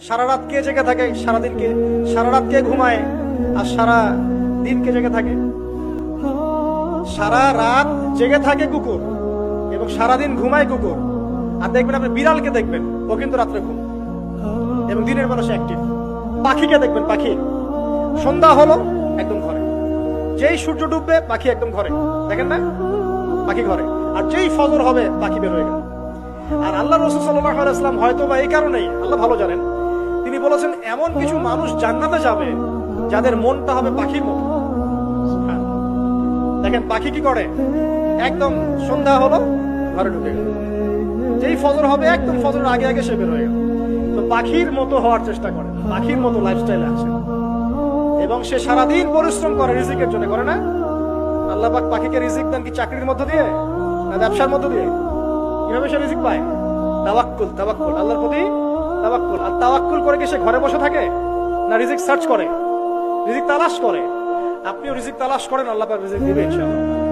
সারা রাত কে জেগে থাকে? সারা দিন কে, সারা রাত কে ঘুমায়? আর সারা দিন কে জেগে থাকে? সারা রাত জেগে থাকে কুকুর, এবং সারা দিন ঘুমায় কুকুর। আর দেখবেন, আপনি বিড়ালকে দেখবেন, ও কিন্তু রাত্রে ঘুম। এবং দিনের সে অ্যাক্টিভ পাখিকে দেখবেন, পাখি। সন্ধ্যা হলো, একদম ঘরে। যেই সূর্য ডুববে, পাখি একদম ঘরে। দেখেন না? পাখি ঘরে। আর যেই ফজর হবে, পাখি বের হয়ে গেল। আর আল্লাহ রসুল সাল্লাম হয়তো বা এই কারণেই, আল্লাহ ভালো জানেন, তিনি বলেছেন, এমন কিছু মানুষ জান্নাতে যাবে, যাদের মনটা হবে পাখির মতো। হ্যাঁ। দেখেন, পাখি কি করে? একদম সন্ধ্যা হলো, ঘরে ঢুকে গেল। যেই ফজর হবে, একদম ফজরের আগে আগে সে বের হয়ে গেল। তো পাখির মতো হওয়ার চেষ্টা করে, পাখির মতো লাইফস্টাইলে আছে। এবং সে সারাদিন পরিশ্রম করে রিজিকের জন্য, করে না? আল্লাহ পাখিকে রিজিক দেন কি চাকরির মধ্য দিয়ে, না ব্যবসার মধ্য দিয়ে? কীভাবে সে রিজিক পায় তাওয়াক্কুল তাওয়াক্কুল, আল্লাহর প্রতি তাওয়াক্কুল। আর তাওয়াক্কুল করে কি সে ঘরে বসে থাকে? না রিজিক সার্চ করে? রিজিক তালাশ করে? আপনিও রিজিক তালাশ করেন, আল্লাহ পাক রিজিক দিবে ইনশাআল্লাহ।